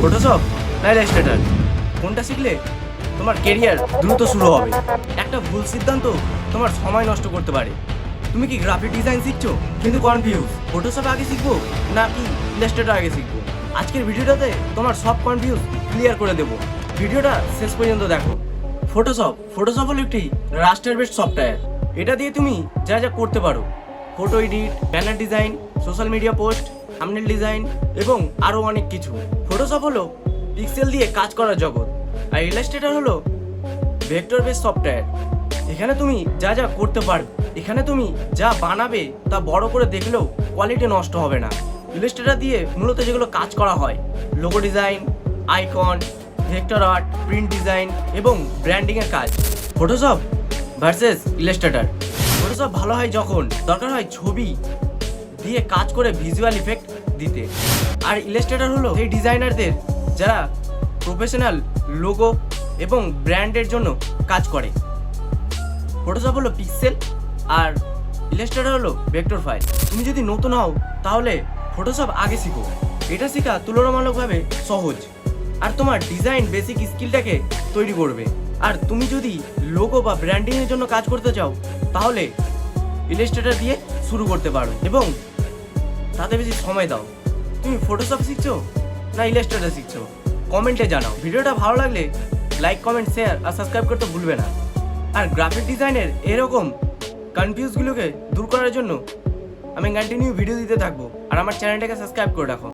Photoshop না illustrator কোনটা শিখলে? তোমার কেরিয়ার দ্রুত শুরু হবে। একটা ভুল সিদ্ধান্ত তোমার সময় নষ্ট করতে পারে। তুমি কি গ্রাফিক ডিজাইন শিখছো? কিন্তু কনফিউজ ফটোশপ আগে শিখব? নাকি ইলাস্ট্রেটর আগে শিখব? আজকের ভিডিওটাতে তোমার সব কনফিউজ ক্লিয়ার করে দেবো। ভিডিওটা শেষ পর্যন্ত দেখো। ফটোশপ ফটোশপ হলো একটি রাষ্ট্রের বেস্ট সফটওয়্যার এটা দিয়ে তুমি যা যা করতে পারো। Photo edit banner design social media post thumbnail design এবং আরও অনেক কিছু। ফটোশপ হলো পিক্সেল দিয়ে কাজ করার জগৎ আর ইলাস্ট্রেটর হলো ভেক্টর বেস সফটওয়্যার এখানে তুমি যা যা করতে পারবে, এখানে তুমি যা বানাবে তা বড় করে দেখলেও কোয়ালিটি নষ্ট হবে না। ইলাস্ট্রেটর দিয়ে মূলত যেগুলো কাজ করা হয় logo design icon vector art print design এবং ব্র্যান্ডিংয়ের কাজ। ফটোশপ ভার্সেস ইলাস্ট্রেটর ফটোশপ ভালো হয় যখন, দরকার হয় ছবি দিয়ে কাজ করে ভিজুয়াল ইফেক্ট দিতে। আর ইলাস্ট্রেটর হলো এই ডিজাইনারদের যারা প্রফেশনাল লোগো এবং ব্র্যান্ডের জন্য কাজ করে। ফটোশপ হলো পিক্সেল আর ইলাস্ট্রেটর হলো ভেক্টর ফাইল তুমি যদি নতুন হও, তাহলে ফটোশপ আগে শিখো। এটা শেখা তুলনামূলকভাবে সহজ। আর তোমার ডিজাইন বেসিক স্কিলটাকে তৈরি করবে। আর তুমি যদি লোগো বা ব্র্যান্ডিংয়ের জন্য কাজ করতে চাও, তাহলে ইলাস্ট্রেটর দিয়ে শুরু করতে পারো এবং তাতে বেশি সময় দাও। তুমি ফটোশপ শিখছো না ইলাস্ট্রেটর শিখছো? কমেন্টে জানাও। ভিডিওটা ভালো লাগলে লাইক কমেন্ট শেয়ার আর সাবস্ক্রাইব করতে ভুলবে না। আর গ্রাফিক ডিজাইনের এরকম কনফিউজগুলোকে দূর করার জন্য আমি কন্টিনিউ ভিডিও দিতে থাকব। আর আমার চ্যানেলটাকে সাবস্ক্রাইব করে রাখো।